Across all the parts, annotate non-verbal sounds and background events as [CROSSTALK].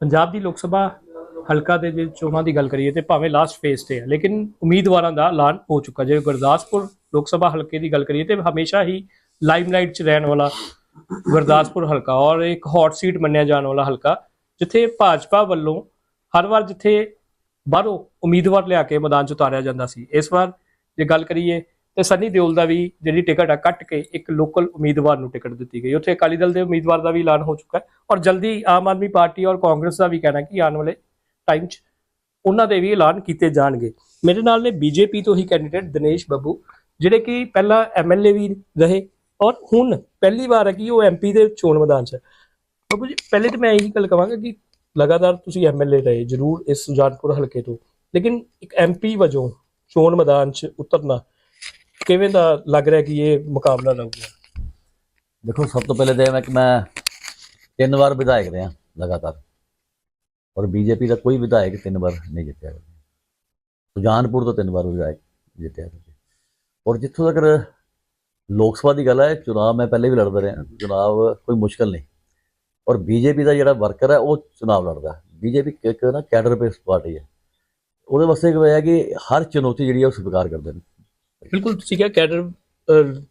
ਪੰਜਾਬ ਦੀ ਲੋਕ ਸਭਾ ਹਲਕਾ ਦੇ ਜੇ ਚੋਣਾਂ ਦੀ ਗੱਲ ਕਰੀਏ ਤੇ ਭਾਵੇਂ ਲਾਸਟ ਫੇਸ ਤੇ ਹੈ, ਲੇਕਿਨ ਉਮੀਦਵਾਰਾਂ ਦਾ ਐਲਾਨ ਹੋ ਚੁੱਕਾ ਜੇ ਗੁਰਦਾਸਪੁਰ ਲੋਕ ਸਭਾ ਹਲਕੇ ਦੀ ਗੱਲ ਕਰੀਏ ਤੇ ਹਮੇਸ਼ਾ ਹੀ ਲਾਈਮਲਾਈਟ 'ਚ ਰਹਿਣ ਵਾਲਾ ਗੁਰਦਾਸਪੁਰ ਹਲਕਾ ਔਰ ਇੱਕ ਹੌਟ ਸੀਟ ਮੰਨਿਆ ਜਾਣ ਵਾਲਾ ਹਲਕਾ, ਜਿੱਥੇ ਭਾਜਪਾ ਵੱਲੋਂ ਹਰ ਵਾਰ ਜਿੱਥੇ ਬਾਹਰੋਂ ਉਮੀਦਵਾਰ ਲਿਆ ਕੇ ਮੈਦਾਨ 'ਚ ਉਤਾਰਿਆ ਜਾਂਦਾ ਸੀ। ਇਸ ਵਾਰ ਜੇ ਗੱਲ ਕਰੀਏ ਤੇ ਸੰਨੀ ਦਿਓਲ ਦਾ ਵੀ ਜਿਹੜੀ ਟਿਕਟ ਆ ਕੱਟ ਕੇ ਇੱਕ ਲੋਕਲ ਉਮੀਦਵਾਰ ਨੂੰ ਟਿਕਟ ਦਿੱਤੀ ਗਈ ਉੱਥੇ ਅਕਾਲੀ ਦਲ ਦੇ ਉਮੀਦਵਾਰ ਦਾ ਵੀ ਐਲਾਨ ਹੋ ਚੁੱਕਾ ਹੈ ਔਰ ਜਲਦੀ ਆਮ ਆਦਮੀ ਪਾਰਟੀ ਔਰ ਕਾਂਗਰਸ ਦਾ ਵੀ ਕਹਿਣਾ ਕਿ ਆਉਣ ਵਾਲੇ ਟਾਈਮ 'ਚ ਉਹਨਾਂ ਦੇ ਵੀ ਐਲਾਨ ਕੀਤੇ ਜਾਣਗੇ ਮੇਰੇ ਨਾਲ ਨੇ ਬੀਜੇਪੀ ਤੋਂ ਹੀ ਕੈਂਡੀਡੇਟ ਦਿਨੇਸ਼ ਬੱਬੂ, ਜਿਹੜੇ ਕਿ ਪਹਿਲਾਂ ਐਮਐਲਏ ਵੀ ਰਹੇ ਔਰ ਹੁਣ ਪਹਿਲੀ ਵਾਰ ਹੈ ਕਿ ਉਹ ਐਮਪੀ ਦੇ ਚੋਣ ਮੈਦਾਨ 'ਚ ਹੈ। ਬੱਬੂ ਜੀ, ਪਹਿਲੇ ਤਾਂ ਮੈਂ ਇਹੀ ਗੱਲ ਕਹਾਂਗਾ ਕਿ ਲਗਾਤਾਰ ਤੁਸੀਂ ਐਮਐਲਏ ਰਹੇ, ਜ਼ਰੂਰ ਇਸ ਸੁਜਾਨਪੁਰ ਹਲਕੇ ਤੋਂ, ਲੇਕਿਨ ਇੱਕ ਐਮਪੀ ਵਜੋਂ ਚੋਣ ਮੈਦਾਨ 'ਚ ਉਤਰਨਾ ਕਿਵੇਂ ਦਾ ਲੱਗ ਰਿਹਾ ਕਿ ਇਹ ਮੁਕਾਬਲਾ ਰਹੂਗਾ ਦੇਖੋ, ਸਭ ਤੋਂ ਪਹਿਲੇ ਤਾਂ ਇਹ ਮੈਂ ਕਿ ਮੈਂ ਤਿੰਨ ਵਾਰ ਵਿਧਾਇਕ ਰਿਹਾ, ਲਗਾਤਾਰ। ਔਰ ਬੀਜੇਪੀ ਦਾ ਕੋਈ ਵਿਧਾਇਕ ਤਿੰਨ ਵਾਰ ਨਹੀਂ ਜਿੱਤਿਆ ਕਦੇ ਸੁਜਾਨਪੁਰ ਤੋਂ ਤਿੰਨ ਵਾਰ ਵਿਧਾਇਕ ਜਿੱਤਿਆ ਔਰ ਜਿੱਥੋਂ ਤੱਕ ਲੋਕ ਸਭਾ ਦੀ ਗੱਲ ਹੈ, ਚੁਣਾਵ ਮੈਂ ਪਹਿਲੇ ਵੀ ਲੜਦਾ ਰਿਹਾ, ਚੁਣਾਵ ਕੋਈ ਮੁਸ਼ਕਲ ਨਹੀਂ। ਔਰ ਬੀਜੇਪੀ ਦਾ ਜਿਹੜਾ ਵਰਕਰ ਹੈ, ਉਹ ਚੁਣਾਵ ਲੜਦਾ। ਬੀਜੇਪੀ ਇੱਕ ਨਾ ਕੈਡਰ ਬੇਸਡ ਪਾਰਟੀ ਹੈ। ਉਹਦੇ ਵਾਸਤੇ ਇਹ ਹੈ ਕਿ ਹਰ ਚੁਣੌਤੀ ਜਿਹੜੀ ਹੈ, ਉਹ ਸਵੀਕਾਰ ਕਰਦੇ ਨੇ। ਬਿਲਕੁਲ ਤੁਸੀਂ ਕਿਹਾ ਕੈਡਰ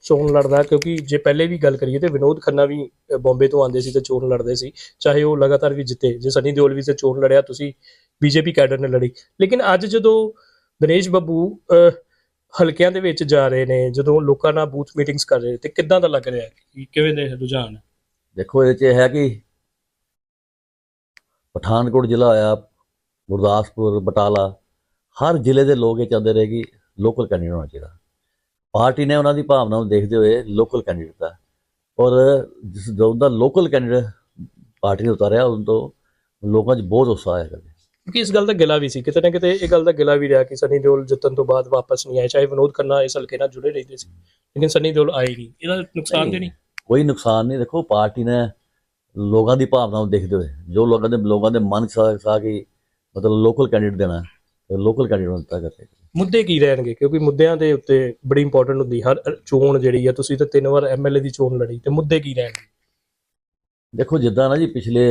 ਚੋਣ ਲੜਦਾ ਕਿਉਂਕਿ ਜੇ ਪਹਿਲੇ ਵੀ ਗੱਲ ਕਰੀਏ ਤੇ ਵਿਨੋਦ ਖੰਨਾ ਵੀ ਬੰਬੇ ਤੋਂ ਆਉਂਦੇ ਸੀ ਤੇ ਚੋਣ ਲੜਦੇ ਸੀ ਚਾਹੇ ਉਹ ਲਗਾਤਾਰ ਵੀ ਜਿੱਤੇ ਜੇ ਸਨੀ ਦਿਓਲ ਵੀ ਤੇ ਚੋਣ ਲੜਿਆ ਤੁਸੀਂ ਬੀਜੇਪੀ ਕੈਡਰ ਨੇ ਲੜੀ ਲੇਕਿਨ ਅੱਜ ਜਦੋਂ ਦਿਨੇਸ਼ ਬੱਬੂ ਹਲਕਿਆਂ ਦੇ ਵਿੱਚ ਜਾ ਰਹੇ ਨੇ ਜਦੋਂ ਲੋਕਾਂ ਨਾਲ ਬੂਥ ਮੀਟਿੰਗਸ ਕਰ ਰਹੇ ਤੇ ਕਿੱਦਾਂ ਦਾ ਲੱਗ ਰਿਹਾ ਕਿ ਕਿਵੇਂ ਦੇ ਰੁਝਾਨ? ਦੇਖੋ ਇਹ ਚ ਇਹ ਹੈ ਕਿ ਪਠਾਨਕੋਟ ਜ਼ਿਲ੍ਹਾ ਆਇਆ ਗੁਰਦਾਸਪੁਰ ਬਟਾਲਾ ਹਰ ਜ਼ਿਲ੍ਹੇ ਦੇ ਲੋਕ ਇਹ ਚਾਹੁੰਦੇ ਰਹੇ ਕਿ ਲੋਕਲ ਕੈਂਡੀਡੇਟ ਹੋਣਾ ਚਾਹੀਦਾ। ਪਾਰਟੀ ਨੇ ਉਹਨਾਂ ਦੀ ਭਾਵਨਾ ਨੂੰ ਦੇਖਦੇ ਹੋਏ ਲੋਕਲ ਕੈਂਡੀਡੇਟ ਦਾ ਔਰ ਜਿਸ ਦਾ ਲੋਕਲ ਕੈਂਡੀਡੇਟ ਪਾਰਟੀ ਨੇ ਉਤਾਰਿਆ ਉਦੋਂ ਤੋਂ ਲੋਕਾਂ 'ਚ ਬਹੁਤ ਉਤਸ਼ਾਹ ਆਇਆ ਕਰਦੇ। ਕਿਉਂਕਿ ਇਸ ਗੱਲ ਦਾ ਗਿਲਾ ਵੀ ਸੀ। ਕਿਤੇ ਨਾ ਕਿਤੇ ਇਹ ਗੱਲ ਦਾ ਗਿਲਾ ਵੀ ਰਿਹਾ ਕਿ ਸਨੀ ਦਿਓਲ ਜਿੱਤਣ ਤੋਂ ਬਾਅਦ ਵਾਪਸ ਨਹੀਂ ਆਏ। ਚਾਹੇ ਵਿਨੋਦ ਖੰਨਾ ਇਸ ਹਲਕੇ ਨਾਲ ਜੁੜੇ ਰਹਿੰਦੇ ਸੀ ਲੇਕਿਨ ਸਨੀ ਦਿਓਲ ਆਏ ਨਹੀਂ। ਇਹਦਾ ਨੁਕਸਾਨ ਤੇ ਨਹੀਂ ਕੋਈ ਨੁਕਸਾਨ ਨਹੀਂ। ਦੇਖੋ ਪਾਰਟੀ ਨੇ ਲੋਕਾਂ ਦੀ ਭਾਵਨਾ ਨੂੰ ਦੇਖਦੇ ਹੋਏ ਜੋ ਲੋਕਾਂ ਦੇ ਲੋਕਾਂ ਦੇ ਮਨ 'ਚ ਸਾ ਕਿ ਮਤਲਬ ਲੋਕਲ ਕੈਂਡੀਡੇਟ ਦੇਣਾ। ਲੋਕਲ ਕੈਂਡੀਡੇਟ ਨੂੰ ਦਿੱਤਾ ਕਰਦੇ ਮੁੱਦੇ ਕੀ ਰਹਿਣਗੇ? ਕਿਉਂਕਿ ਮੁੱਦਿਆਂ ਦੇ ਉੱਤੇ ਬੜੀ ਇੰਪੋਰਟੈਂਟ ਹੁੰਦੀ। ਹਰ ਚੋਣ ਜਿਹੜੀ ਆ ਤੁਸੀਂ ਤਾਂ ਤਿੰਨ ਵਾਰ ਐਮਐਲਏ ਦੀ ਚੋਣ ਲੜੀ ਤੇ ਮੁੱਦੇ ਕੀ ਰਹਿਣਗੇ? ਦੇਖੋ ਜਿੱਦਾਂ ਨਾ ਜੀ ਪਿਛਲੇ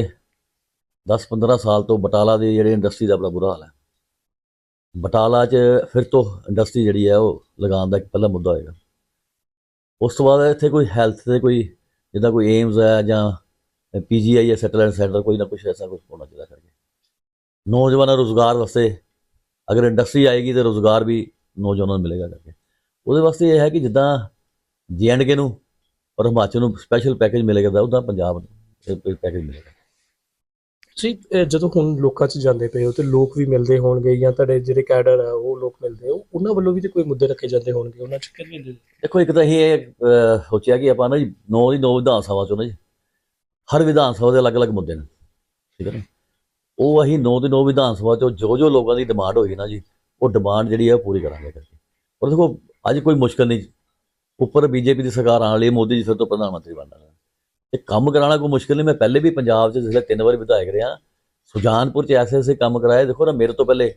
10-15 ਸਾਲ ਤੋਂ ਬਟਾਲਾ ਦੀ ਜਿਹੜੀ ਇੰਡਸਟਰੀ ਦਾ ਬੜਾ ਬੁਰਾ ਹਾਲ ਹੈ। ਬਟਾਲਾ 'ਚ ਫਿਰ ਤੋਂ ਇੰਡਸਟਰੀ ਜਿਹੜੀ ਹੈ ਉਹ ਲਗਾਉਣ ਦਾ ਇੱਕ ਪਹਿਲਾ ਮੁੱਦਾ ਹੋਏਗਾ। ਉਸ ਤੋਂ ਬਾਅਦ ਇੱਥੇ ਕੋਈ ਹੈਲਥ ਤੇ ਕੋਈ ਜਿੱਦਾਂ ਕੋਈ ਏਮਸ ਹੈ ਜਾਂ ਪੀਜੀਆਈ ਹੈ ਸੈਟਲਮੈਂਟ ਸੈਂਟਰ ਕੋਈ ਨਾ ਕੁਛ ਐਸਾ ਕੁਝ ਹੋਣਾ ਚਾਹੀਦਾ ਕਰਕੇ। ਨੌਜਵਾਨਾਂ ਰੋਜ਼ਗਾਰ ਵਾਸਤੇ ਅਗਰ ਇੰਡਸਟਰੀ ਆਏਗੀ ਤੇ ਰੋਜ਼ਗਾਰ ਵੀ ਨੌਜਵਾਨਾਂ ਨੂੰ ਮਿਲੇਗਾ ਕਰਕੇ। ਉਹਦੇ ਵਾਸਤੇ ਇਹ ਹੈ ਕਿ ਜਿੱਦਾਂ ਕੇ ਨੂੰ ਔਰ ਹਿਮਾਚਲ ਨੂੰ ਸਪੈਸ਼ਲ ਪੈਕੇਜ ਮਿਲੇਗਾ ਤਾਂ ਉਹਦਾ ਪੰਜਾਬ ਨੂੰ ਪੈਕੇਜ ਮਿਲੇਗਾ। ਅਹ, ਜਦੋਂ ਹੁਣ ਲੋਕਾਂ 'ਚ ਜਾਂਦੇ ਪਏ ਹੋ ਤੇ ਲੋਕ ਵੀ ਮਿਲਦੇ ਹੋਣਗੇ ਜਾਂ ਤੁਹਾਡੇ ਜਿਹੜੇ ਕੈਡਰ ਆ ਉਹ ਲੋਕ ਮਿਲਦੇ ਹੋ ਉਹਨਾਂ ਵੱਲੋਂ ਵੀ ਤੇ ਕੋਈ ਮੁੱਦੇ ਰੱਖੇ ਜਾਂਦੇ ਹੋਣਗੇ? ਉਹਨਾਂ 'ਚ ਕਿਹੜੇ ਦੇਖੋ ਇੱਕ ਤਾਂ ਇਹ ਸੋਚਿਆ ਕਿ ਆਪਾਂ ਨਾ ਜੀ ਨੌ ਦੀ ਨੌ ਵਿਧਾਨ ਸਭਾ ਚੋਂ ਨਾ ਜੀ ਹਰ ਵਿਧਾਨ ਸਭਾ ਦੇ ਅਲੱਗ-ਅਲੱਗ ਮੁੱਦੇ ਨੇ ਠੀਕ ਹੈ ਨਾ? ਉਹ ਅਸੀਂ ਨੌ ਦੀ ਨੌ ਵਿਧਾਨ ਸਭਾ ਚੋਂ ਜੋ ਜੋ ਲੋਕਾਂ ਦੀ ਡਿਮਾਂਡ ਹੋਈ ਨਾ ਜੀ, ਉਹ ਡਿਮਾਂਡ ਜਿਹੜੀ ਹੈ ਉਹ ਪੂਰੀ ਕਰਾਂਗੇ ਕਰਕੇ ਔਰ ਦੇਖੋ, ਅੱਜ ਕੋਈ ਮੁਸ਼ਕਲ ਨਹੀਂ ਉੱਪਰ ਬੀਜੇਪੀ ਦੀ ਸਰਕਾਰ ਆਉਣ ਲਈ ਮੋਦੀ ਜੀ ਫਿਰ ਤੋਂ ਪ੍ਰਧਾਨ ਮੰਤਰੀ ਬਣਨਾ ਇਹ ਕੰਮ ਕਰਾਉਣਾ ਕੋਈ ਮੁਸ਼ਕਲ ਨਹੀਂ। ਮੈਂ ਪਹਿਲੇ ਵੀ ਪੰਜਾਬ 'ਚ ਜਿਸਲੇ ਤਿੰਨ ਵਾਰ ਵਿਧਾਇਕ ਰਿਹਾ। ਸੁਜਾਨਪੁਰ 'ਚ ਐਸੇ ਐਸੇ ਕੰਮ ਕਰਾਏ ਦੇਖੋ ਨਾ, ਮੇਰੇ ਤੋਂ ਪਹਿਲੇ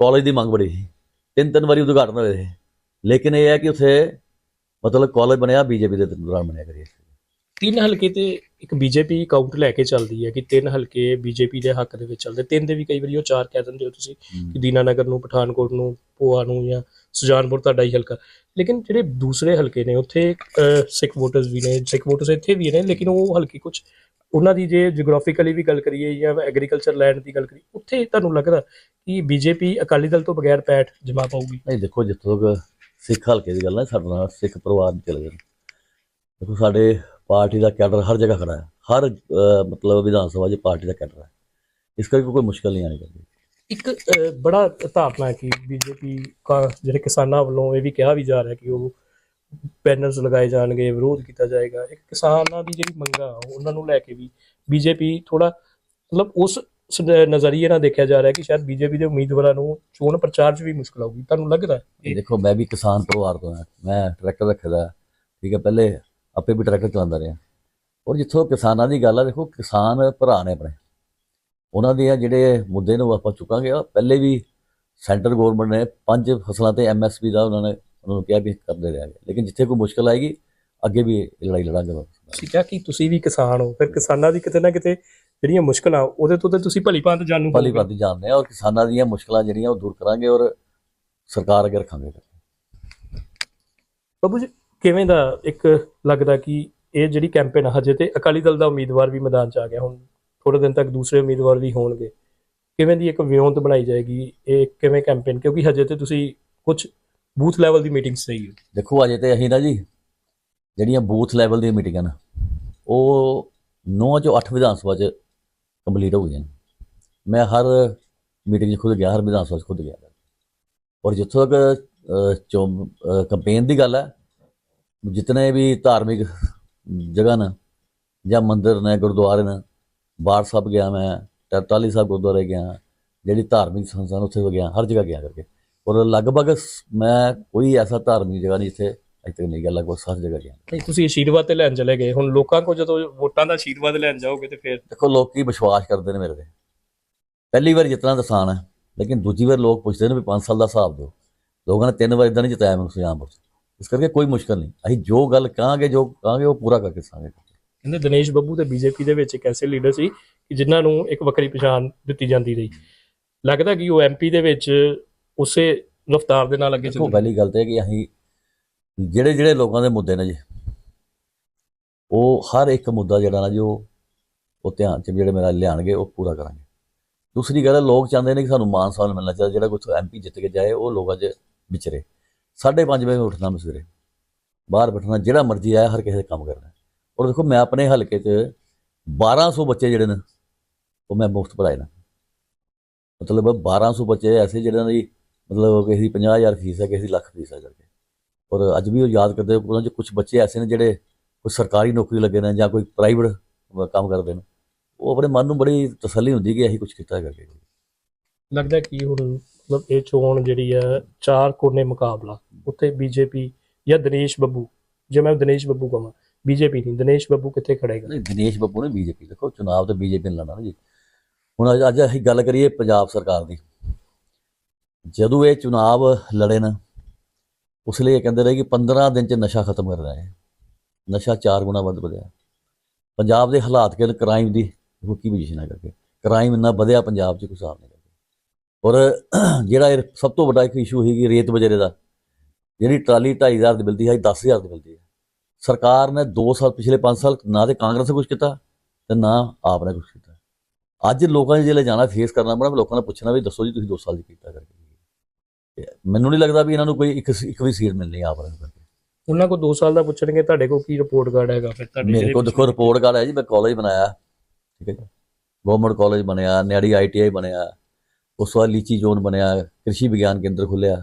ਕਾਲਜ ਦੀ ਮੰਗ ਬੜੀ ਸੀ। ਤਿੰਨ ਤਿੰਨ ਵਾਰੀ ਉਦਘਾਟਨ ਹੋਏ ਸੀ। ਲੇਕਿਨ ਇਹ ਹੈ ਕਿ ਉੱਥੇ ਮਤਲਬ ਕਾਲਜ ਬਣਿਆ, ਬੀਜੇਪੀ ਦੇ ਦੌਰਾਨ ਬਣਿਆ ਕਰੀਏ। ਤਿੰਨ ਹਲਕੇ ਤੇ ਇੱਕ ਬੀਜੇਪੀ ਕਾਊਂਟ ਲੈ ਕੇ ਚੱਲਦੀ ਹੈ ਕਿ ਤਿੰਨ ਹਲਕੇ ਬੀਜੇਪੀ ਦੇ ਹੱਕ ਦੇ ਵਿੱਚ ਚੱਲਦੇ। ਤਿੰਨ ਦੇ ਵੀ ਕਈ ਵਾਰੀ ਉਹ ਚਾਰ ਕਹਿ ਦਿੰਦੇ ਹੋ ਤੁਸੀਂ ਕਿ ਦੀਨਾਨਗਰ ਨੂੰ ਪਠਾਨਕੋਟ ਨੂੰ ਪੋਆ ਨੂੰ ਜਾਂ ਸੁਜਾਨਪੁਰ ਤੁਹਾਡਾ ਹੀ ਹਲਕਾ। ਲੇਕਿਨ ਜਿਹੜੇ ਦੂਸਰੇ ਹਲਕੇ ਨੇ ਉੱਥੇ ਸਿੱਖ ਵੋਟਰਸ ਵੀ ਨੇ ਸਿੱਖ ਵੋਟਰਸ ਇੱਥੇ ਵੀ ਨੇ ਲੇਕਿਨ ਉਹ ਹਲਕੇ ਕੁਝ ਉਹਨਾਂ ਦੀ ਜੇ ਜਿਓਗ੍ਰਾਫਿਕਲੀ ਵੀ ਗੱਲ ਕਰੀਏ ਜਾਂ ਐਗਰੀਕਲਚਰ ਲੈਂਡ ਦੀ ਗੱਲ ਕਰੀਏ ਉੱਥੇ ਤੁਹਾਨੂੰ ਲੱਗਦਾ ਕਿ ਬੀਜੇਪੀ ਅਕਾਲੀ ਦਲ ਤੋਂ ਬਗੈਰ ਪੈਠ ਜਮਾ ਪਾਊਗੀ? ਨਹੀਂ ਦੇਖੋ ਜਿੱਥੋਂ ਤੱਕ ਸਿੱਖ ਹਲਕੇ ਦੀ ਗੱਲ ਹੈ ਸਾਡੇ ਨਾਲ ਸਿੱਖ ਪਰਿਵਾਰ ਚਲੇ ਗਏ ਦੇਖੋ ਸਾਡੇ ਪਾਰਟੀ ਦਾ ਕੈਡਰ ਹਰ ਜਗ੍ਹਾ ਖੜਾ ਹੈ। ਹਰ ਮਤਲਬ ਵਿਧਾਨ ਸਭਾ 'ਚ ਪਾਰਟੀ ਦਾ ਕੈਡਰ ਹੈ। ਇਸ ਕਰਕੇ ਕੋਈ ਮੁਸ਼ਕਲ ਨਹੀਂ ਆਣੀ ਚਾਹੀਦੀ। ਇੱਕ ਬੜਾ ਧਾਰਨਾ ਹੈ ਕਿ ਬੀਜੇਪੀ ਜਿਹੜੇ ਕਿਸਾਨਾਂ ਵੱਲੋਂ ਇਹ ਵੀ ਕਿਹਾ ਵੀ ਜਾ ਰਿਹਾ ਕਿ ਉਹ ਬੈਨਰਸ ਲਗਾਏ ਜਾਣਗੇ ਵਿਰੋਧ ਕੀਤਾ ਜਾਏਗਾ। ਇੱਕ ਕਿਸਾਨਾਂ ਦੀ ਜਿਹੜੀ ਮੰਗਾਂ ਉਹਨਾਂ ਨੂੰ ਲੈ ਕੇ ਵੀ ਬੀਜੇਪੀ ਥੋੜਾ ਮਤਲਬ ਉਸ ਨਜ਼ਰੀਏ ਨਾਲ ਦੇਖਿਆ ਜਾ ਰਿਹਾ ਕਿ ਸ਼ਾਇਦ ਬੀਜੇਪੀ ਦੇ ਉਮੀਦਵਾਰਾਂ ਨੂੰ ਚੋਣ ਪ੍ਰਚਾਰ 'ਚ ਵੀ ਮੁਸ਼ਕਲ ਆਊਗੀ। ਤੁਹਾਨੂੰ ਲੱਗਦਾ ਹੈ? ਦੇਖੋ ਮੈਂ ਵੀ ਕਿਸਾਨ ਪਰਿਵਾਰ ਤੋਂ ਹਾਂ। ਮੈਂ ਟਰੈਕਟਰ ਰੱਖਦਾ। ਠੀਕ ਹੈ ਪਹਿਲੇ ਆਪੇ ਵੀ ਟਰੈਕਟਰ ਚਲਾਉਂਦਾ ਰਿਹਾ। ਔਰ ਜਿੱਥੋਂ ਕਿਸਾਨਾਂ ਦੀ ਗੱਲ ਆ ਦੇਖੋ ਕਿਸਾਨ ਭਰਾ ਨੇ ਆਪਣੇ। ਉਹਨਾਂ ਦੇ ਜਿਹੜੇ ਮੁੱਦੇ ਨੂੰ ਆਪਾਂ ਚੁੱਕਾਂਗੇ ਪਹਿਲੇ ਵੀ ਸੈਂਟਰ ਗਵਰਨਮੈਂਟ ਨੇ ਪੰਜ ਫਸਲਾਂ ਤੇ ਐਮਐਸਪੀ ਦਾ ਉਹਨਾਂ ਨੇ ਉਹਨਾਂ ਨੂੰ ਕਿਹਾ ਵੀ ਕਰਦੇ ਰਹਾਂਗੇ ਲੇਕਿਨ ਜਿੱਥੇ ਕੋਈ ਮੁਸ਼ਕਲ ਆਏਗੀ ਅੱਗੇ ਵੀ ਲੜਾਈ ਲੜਾਂਗੇ। ਤੁਸੀਂ ਕਿਹਾ ਕਿ ਤੁਸੀਂ ਵੀ ਕਿਸਾਨ ਹੋ ਫਿਰ ਕਿਸਾਨਾਂ ਦੀ ਕਿਤੇ ਨਾ ਕਿਤੇ ਜਿਹੜੀਆਂ ਮੁਸ਼ਕਲਾਂ ਉਹਦੇ ਤੋਂ ਤੇ ਤੁਸੀਂ ਭਲੀ ਭਾਂਤ ਜਾਣੂ ਭਲੀ। ਭਾਂਤੀ ਜਾਣਦੇ ਆ ਔਰ ਕਿਸਾਨਾਂ ਦੀਆਂ ਮੁਸ਼ਕਲਾਂ ਜਿਹੜੀਆਂ ਉਹ ਦੂਰ ਕਰਾਂਗੇ ਔਰ ਸਰਕਾਰ ਅੱਗੇ ਰੱਖਾਂਗੇ ਬਾਬੂ ਜੀ ਕਿਵੇਂ ਦਾ ਇੱਕ ਲੱਗਦਾ ਕਿ ਇਹ ਜਿਹੜੀ ਕੈਂਪੇਨ ਹਜੇ ਤੇ ਅਕਾਲੀ ਦਲ ਦਾ ਉਮੀਦਵਾਰ ਵੀ ਮੈਦਾਨ 'ਚ ਆ ਗਿਆ, ਹੁਣ ਥੋੜੇ ਦਿਨ ਤੱਕ ਦੂਸਰੇ ਉਮੀਦਵਾਰ ਵੀ ਹੋਣਗੇ। ਕਿਵੇਂ ਦੀ ਇੱਕ ਵਿਉਂਤ ਬਣਾਈ ਜਾਏਗੀ ਇਹ ਕਿਵੇਂ ਕੈਂਪੇਨ ਕਿਉਂਕਿ ਹਜੇ ਤੇ ਤੁਸੀਂ ਕੁਝ ਬੂਥ ਲੈਵਲ ਦੀ ਮੀਟਿੰਗ ਸਹੀ ਹੋ। ਦੇਖੋ ਅਜੇ ਤੇ ਅਸੀਂ ਨਾ ਜੀ, ਜਿਹੜੀਆਂ ਬੂਥ ਲੈਵਲ ਦੀਆਂ ਮੀਟਿੰਗਾਂ ਨੇ, ਉਹ 9 ਚੋਂ 8 ਵਿਧਾਨ ਸਭਾ ਚ ਕੰਪਲੀਟ ਹੋ ਗਈਆਂ ਨੇ। ਮੈਂ ਹਰ ਮੀਟਿੰਗ 'ਚ ਖੁਦ ਗਿਆ, ਹਰ ਵਿਧਾਨ ਸਭਾ 'ਚ ਖੁਦ ਗਿਆ। ਔਰ ਜਿੱਥੋਂ ਤੱਕ ਕੰਪੇਨ ਦੀ ਗੱਲ ਹੈ ਜਿਤਨੇ ਵੀ ਧਾਰਮਿਕ ਜਗ੍ਹਾ ਨੇ ਜਾਂ ਮੰਦਿਰ ਨੇ ਗੁਰਦੁਆਰੇ ਨੇ ਬਾੜ ਸਾਹਿਬ ਗਿਆ ਮੈਂ ਟਾਲੀ ਸਾਹਿਬ ਗੁਰਦੁਆਰੇ ਗਿਆ ਜਿਹੜੀ ਧਾਰਮਿਕ ਸੰਸਥਾ ਨੇ ਉੱਥੇ ਗਿਆ ਹਰ ਜਗ੍ਹਾ ਗਿਆ ਕਰਕੇ। ਔਰ ਲਗਭਗ ਮੈਂ ਕੋਈ ਐਸਾ ਧਾਰਮਿਕ ਜਗ੍ਹਾ ਨਹੀਂ ਜਿੱਥੇ ਅਜੇ ਤੱਕ ਨਹੀਂ ਗਿਆ ਲਗਭਗ ਸਾਰੀ ਜਗ੍ਹਾ ਗਿਆ। ਨਹੀਂ ਤੁਸੀਂ ਆਸ਼ੀਰਵਾਦ ਤੇ ਲੈਣ ਚਲੇ ਗਏ। ਹੁਣ ਲੋਕਾਂ ਕੋ ਜਦੋਂ ਵੋਟਾਂ ਦਾ ਆਸ਼ੀਰਵਾਦ ਲੈਣ ਜਾਓਗੇ ਤੇ ਫਿਰ? ਦੇਖੋ ਲੋਕੀ ਵਿਸ਼ਵਾਸ ਕਰਦੇ ਨੇ ਮੇਰੇ ਤੇ। ਪਹਿਲੀ ਵਾਰ ਜਿੱਤਣਾ ਤਾਂ ਆਸਾਨ ਹੈ ਲੇਕਿਨ ਦੂਜੀ ਵਾਰ ਲੋਕ ਪੁੱਛਦੇ ਨੇ ਵੀ 5 ਸਾਲ ਦਾ ਹਿਸਾਬ ਦਿਓ। ਲੋਕਾਂ ਨੇ ਤਿੰਨ ਵਾਰ ਇਦਾਂ ਨਹੀਂ ਜਿਤਾਇਆ ਮੈਨੂੰ ਸੁਜਾਨਪੁਰ ਇਸ ਕਰਕੇ ਕੋਈ ਮੁਸ਼ਕਲ ਨਹੀਂ। ਅਸੀਂ ਜੋ ਗੱਲ ਕਹਾਂਗੇ ਜੋ ਕਹਾਂਗੇ ਉਹ ਪੂਰਾ ਕਰਕੇ ਸਾਂਗੇ ਕਹਿੰਦੇ ਦਿਨੇਸ਼ ਬੱਬੂ ਤੇ ਬੀਜੇਪੀ ਦੇ ਵਿੱਚ ਇੱਕ ਐਸੇ ਲੀਡਰ ਸੀ ਕਿ ਜਿਨ੍ਹਾਂ ਨੂੰ ਇੱਕ ਵੱਖਰੀ ਪਛਾਣ ਦਿੱਤੀ ਜਾਂਦੀ ਰਹੀ। ਲੱਗਦਾ ਕਿ ਉਹ ਐਮਪੀ ਦੇ ਵਿੱਚ ਉਸੇ ਰਫਤਾਰ ਦੇ ਨਾਲ ਅੱਗੇ ਚੱਲ ਪਹਿਲੀ ਗੱਲ ਤੇ ਹੈ ਕਿ ਅਸੀਂ ਜਿਹੜੇ ਜਿਹੜੇ ਲੋਕਾਂ ਦੇ ਮੁੱਦੇ ਨੇ ਜੀ ਉਹ ਹਰ ਇੱਕ ਮੁੱਦਾ ਜਿਹੜਾ ਨਾ ਜੋ ਉਹ ਧਿਆਨ ਚ ਜਿਹੜੇ ਮੇਰਾ ਲਿਆਣਗੇ ਉਹ ਪੂਰਾ ਕਰਾਂਗੇ। ਦੂਸਰੀ ਗੱਲ ਲੋਕ ਚਾਹੁੰਦੇ ਨੇ ਕਿ ਸਾਨੂੰ ਮਾਨ ਸਾਹਿਬ ਮਿਲਣਾ ਚਾਹੀਦਾ ਜਿਹੜਾ ਕੋਈ ਐਮਪੀ ਜਿੱਤ ਕੇ ਜਾਏ ਉਹ ਲੋਕਾਂ 'ਚ ਵਿਚਰੇ। 5:30 ਵਜੇ ਉੱਠਣਾ ਮੈਂ ਸਵੇਰੇ। ਬਾਹਰ ਬੈਠਣਾ, ਜਿਹੜਾ ਮਰਜ਼ੀ ਆਇਆ, ਹਰ ਕਿਸੇ ਦੇ ਕੰਮ ਕਰਨਾ। ਔਰ ਦੇਖੋ, ਮੈਂ ਆਪਣੇ ਹਲਕੇ 'ਚ 1200 ਬੱਚੇ ਜਿਹੜੇ ਨੇ, ਉਹ ਮੈਂ ਮੁਫਤ ਪੜਾਏ ਨਾ। ਮਤਲਬ 1200 ਬੱਚੇ ਐਸੇ ਜਿਹਨਾਂ ਦੀ, ਮਤਲਬ ਕਿਸੇ ਦੀ 50000 ਫੀਸ ਹੈ, ਕਿਸੇ ਦੀ ਲੱਖ ਫੀਸ ਹੈ ਕਰਕੇ। ਔਰ ਅੱਜ ਵੀ ਉਹ ਯਾਦ ਕਰਦੇ ਉਹਨਾਂ 'ਚ ਕੁਝ ਬੱਚੇ ਐਸੇ ਨੇ ਜਿਹੜੇ ਕੋਈ ਸਰਕਾਰੀ ਨੌਕਰੀ ਲੱਗੇ ਨੇ ਜਾਂ ਕੋਈ ਪ੍ਰਾਈਵੇਟ ਕੰਮ ਕਰਦੇ ਨੇ। ਉਹ ਆਪਣੇ ਮਨ ਨੂੰ ਬੜੀ ਤਸੱਲੀ ਹੁੰਦੀ ਕਿ ਅਸੀਂ ਕੁਝ ਕੀਤਾ ਕਰਕੇ। ਲੱਗਦਾ ਕੀ ਹੁਣ ਮਤਲਬ ਇਹ ਚੋਣ ਜਿਹੜੀ ਹੈ ਚਾਰ ਕੋਨੇ ਮੁਕਾਬਲਾ, ਉੱਥੇ ਬੀਜੇਪੀ ਜਾਂ ਦਿਨੇਸ਼ ਬੱਬੂ, ਜੇ ਮੈਂ ਦਿਨੇਸ਼ ਬੱਬੂ ਕਹਾਂ, ਬੀਜੇਪੀ ਨਹੀਂ, ਦਿਨੇਸ਼ ਬੱਬੂ ਕਿੱਥੇ ਖੜੇਗਾ? ਨਹੀਂ, ਦਿਨੇਸ਼ ਬੱਬੂ ਨੇ ਬੀਜੇਪੀ, ਦੇਖੋ ਚੁਣਾਵ ਤੇ ਬੀਜੇਪੀ ਨੇ ਲੜਨਾ ਜੀ। ਹੁਣ ਅੱਜ- ਅਸੀਂ ਗੱਲ ਕਰੀਏ ਪੰਜਾਬ ਸਰਕਾਰ ਦੀ। ਜਦੋਂ ਇਹ ਚੁਣਾਵ ਲੜੇ ਨਾ, ਉਸ ਲਈ ਇਹ ਕਹਿੰਦੇ ਰਹੇ ਕਿ 15 ਦਿਨ ਚ ਨਸ਼ਾ ਖਤਮ ਕਰਨਾ ਹੈ ਨਸ਼ਾ ਚਾਰ ਗੁਣਾ ਵੱਧ ਵਧਿਆ। ਪੰਜਾਬ ਦੇ ਹਾਲਾਤ ਕਿ ਕ੍ਰਾਈਮ ਦੀ ਦੇਖੋ ਕੀ ਪੋਜੀਸ਼ਨ ਹੈ ਕਰਕੇ। ਕ੍ਰਾਈਮ ਇੰਨਾ ਵਧਿਆ, ਪੰਜਾਬ 'ਚ ਕੋਈ ਹਿਸਾਬ ਨਹੀਂ ਔਰ [CLEARS THROAT] ਜਿਹੜਾ ਇਹ ਸਭ ਤੋਂ ਵੱਡਾ ਇੱਕ ਇਸ਼ੂ ਸੀਗੀ ਰੇਤ ਬਜਰੇ ਦਾ ਜਿਹੜੀ ਟਰਾਲੀ 2500 ਦੀ ਮਿਲਦੀ ਹੈ 10000 ਦੀ ਮਿਲਦੀ ਹੈ। ਸਰਕਾਰ ਨੇ 2 ਸਾਲ ਪਿਛਲੇ 5 ਸਾਲ ਨਾ ਤੇ ਕਾਂਗਰਸ ਨੇ ਕੁਝ ਕੀਤਾ ਤੇ ਨਾ ਆਪ ਨੇ ਕੁਝ ਕੀਤਾ। ਅੱਜ ਲੋਕਾਂ ਨੇ ਜਿਹੜੇ ਜਾਣਾ ਫੇਸ ਕਰਨਾ ਪੈਣਾ ਲੋਕਾਂ ਨੇ ਪੁੱਛਣਾ ਵੀ ਦੱਸੋ ਜੀ ਤੁਸੀਂ 2 ਸਾਲ ਦੀ ਕੀਤਾ ਕਰਕੇ। ਮੈਨੂੰ ਨਹੀਂ ਲੱਗਦਾ ਵੀ ਇਹਨਾਂ ਨੂੰ ਕੋਈ ਇੱਕ ਇੱਕ ਵੀ ਸੀਟ ਮਿਲਣੀ ਆਪ ਨੂੰ ਕਰਕੇ। ਉਹਨਾਂ ਕੋ 2 ਸਾਲ ਦਾ ਪੁੱਛਣਗੇ ਤੁਹਾਡੇ ਕੋਲ ਕੀ ਰਿਪੋਰਟ ਕਾਰਡ ਹੈਗਾ ਫਿਰ ਤੁਹਾਡੇ ਮੇਰੇ ਕੋਲ ਦੇਖੋ ਰਿਪੋਰਟ ਕਾਰਡ ਹੈ ਜੀ ਮੈਂ ਕਾਲਜ ਬਣਾਇਆ ਠੀਕ ਹੈ ਜੀ। ਗਵਰਨਮੈਂਟ ਕਾਲਜ ਬਣਿਆ ਨੈੜੀ ਆਈਟੀਆਈ ਬਣਿਆ। ਉਸ ਤੋਂ ਬਾਅਦ ਲੀਚੀ ਜ਼ੋਨ ਬਣਿਆ, ਕ੍ਰਿਸ਼ੀ ਵਿਗਿਆਨ ਕੇਂਦਰ ਖੁੱਲਿਆ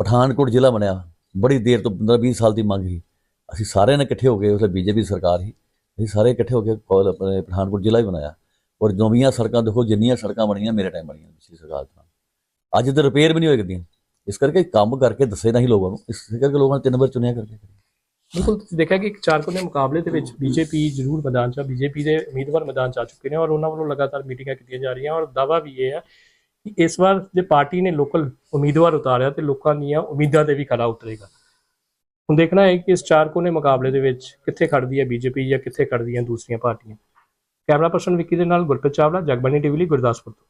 ਪਠਾਨਕੋਟ ਜ਼ਿਲ੍ਹਾ ਬਣਿਆ, ਬੜੀ ਦੇਰ ਤੋਂ 15 20 ਸਾਲ ਦੀ ਮੰਗ ਸੀ। ਅਸੀਂ ਸਾਰਿਆਂ ਨੇ ਇਕੱਠੇ ਹੋ ਗਏ ਉਸ ਬੀਜੇਪੀ ਸਰਕਾਰ ਸੀ, ਅਸੀਂ ਸਾਰੇ ਇਕੱਠੇ ਹੋ ਕੇ ਕੋਲ ਆਪਣੇ ਪਠਾਨਕੋਟ ਜ਼ਿਲ੍ਹਾ ਹੀ ਬਣਾਇਆ। ਔਰ ਨਵੀਆਂ ਸੜਕਾਂ, ਦੇਖੋ ਜਿੰਨੀਆਂ ਸੜਕਾਂ ਬਣੀਆਂ ਮੇਰੇ ਟਾਈਮ ਬਣੀਆਂ ਪਿਛਲੀ ਸਰਕਾਰ ਦੇ ਨਾਲ ਅੱਜ ਤੇ ਰਿਪੇਅਰ ਵੀ ਨਹੀਂ ਹੋਏ ਕਰਦੀਆਂ ਇਸ ਕਰਕੇ ਕੰਮ ਕਰਕੇ ਦੱਸੇ ਨਹੀਂ ਲੋਕਾਂ ਨੂੰ, ਇਸ ਕਰਕੇ ਲੋਕਾਂ ਨੇ ਤਿੰਨ ਵਾਰ ਚੁਣਿਆ ਕਰਕੇ ਬਿਲਕੁਲ, ਤੁਸੀਂ ਦੇਖਿਆ ਕਿ ਇੱਕ ਚਾਰ ਕੋਨੇ ਮੁਕਾਬਲੇ ਦੇ ਵਿੱਚ ਬੀਜੇਪੀ ਜ਼ਰੂਰ ਮੈਦਾਨ 'ਚ ਆ, ਬੀਜੇਪੀ ਦੇ ਉਮੀਦਵਾਰ ਮੈਦਾਨ 'ਚ ਆ ਚੁੱਕੇ ਨੇ ਔਰ ਉਹਨਾਂ ਵੱਲੋਂ ਲਗਾਤਾਰ ਮੀਟਿੰਗਾਂ ਕੀਤੀਆਂ ਜਾ ਰਹੀਆਂ ਔਰ ਦਾਵਾ ਵੀ ਇਹ ਹੈ ਕਿ ਇਸ ਵਾਰ ਜੇ ਪਾਰਟੀ ਨੇ ਲੋਕਲ ਉਮੀਦਵਾਰ ਉਤਾਰਿਆ ਤੇ ਲੋਕਾਂ ਦੀਆਂ ਉਮੀਦਾਂ ਤੇ ਵੀ ਖਰਾ ਉਤਰੇਗਾ। ਹੁਣ ਦੇਖਣਾ ਹੈ ਕਿ ਇਸ ਚਾਰ ਕੋਨੇ ਮੁਕਾਬਲੇ ਦੇ ਵਿੱਚ ਕਿੱਥੇ ਖੜਦੀ ਹੈ ਬੀਜੇਪੀ ਜਾਂ ਕਿੱਥੇ ਖੜਦੀਆਂ ਦੂਸਰੀਆਂ ਪਾਰਟੀਆਂ। ਕੈਮਰਾ ਪਰਸਨ ਵਿੱਕੀ ਦੇ ਨਾਲ ਗੁਰਪ੍ਰੀਤ ਚਾਵਲਾ ਜਗਬਾਨੀ ਟੀਵੀ ਲਈ ਗੁਰਦਾਸਪੁਰ ਤੋਂ।